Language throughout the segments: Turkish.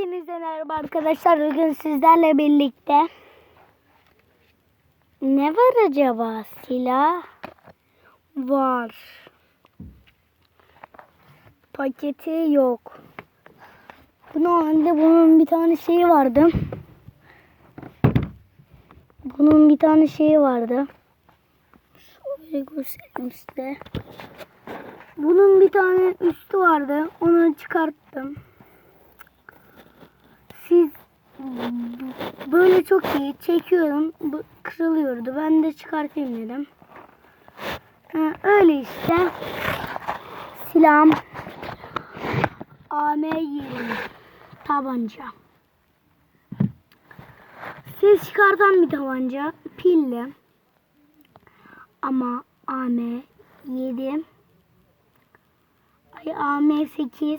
Hepinize merhaba arkadaşlar. Bugün sizlerle birlikte ne var acaba? Silah var. Paketi yok. Bu normalde bunun bir tane şeyi vardı. Bunun bir tane şeyi vardı. Şöyle göstereyim size. Bunun bir tane üstü vardı. Onu çıkarttım. Siz böyle çok iyi çekiyorum. Kırılıyordu. Ben de çıkartayım dedim. Ha, öyle işte. Silahım AM20 tabanca. Ses çıkartan bir tabanca. Pilli. Ama AM7 Ay AM8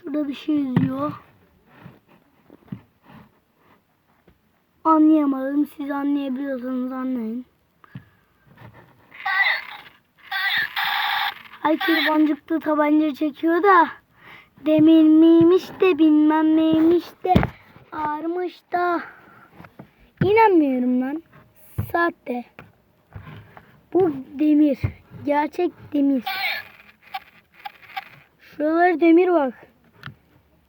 Şurada bir şey yazıyor. Anlayamadım. Siz anlayabiliyorsanız anlayın. Herkes boncuklu tabanca çekiyor da demir miymiş de bilmem neymiş de ağrımış da inanmıyorum lan. Sahte. Bu demir. Gerçek demir. Şuralar demir bak.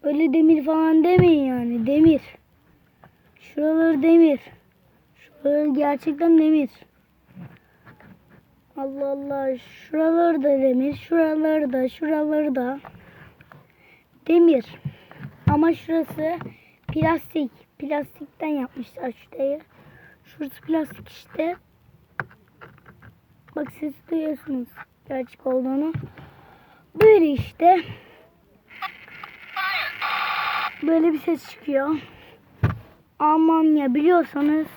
Öyle demir falan demeyin yani. Demir. Şuralar demir. Şuralar gerçekten demir. Allah Allah. Şuralar da demir. Şuralar da. Şuralar da. Demir. Ama şurası plastik. Plastikten yapmışlar şurayı. Şurası plastik işte. Bak siz duyuyorsunuz gerçek olduğunu. Böyle işte. Böyle bir ses çıkıyor. Aman ya biliyorsanız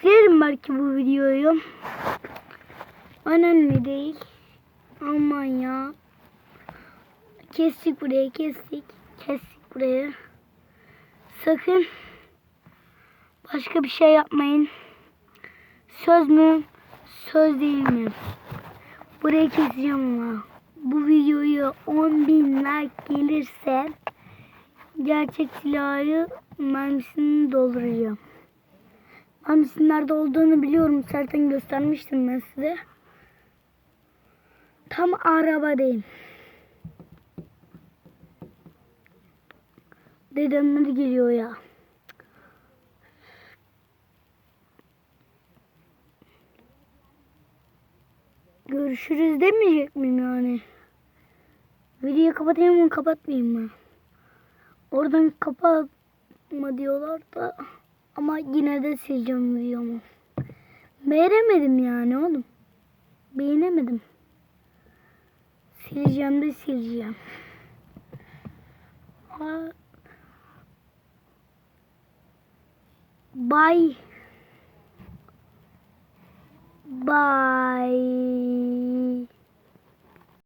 silerim belki bu videoyu. Önemli değil. Aman ya. Kestik burayı kestik. Kestik burayı. Sakın başka bir şey yapmayın. Söz mü? Söz değil mi? Burayı keseceğim ama. Bu videoyu 10.000 like gelirse gerçek silahı mermisini dolduracağım. Mermisinin nerede olduğunu biliyorum. Zaten göstermiştim ben size. Tam arabadayım. Dedemler geliyor ya. Görüşürüz demeyecek miyim yani? Videoyu kapatayım mı kapatmayayım mı? Oradan kapatma diyorlar da ama yine de sileceğim videomu. Beğenemedim yani oğlum. Beğenemedim. Sileceğim de sileceğim. Bye. Bye.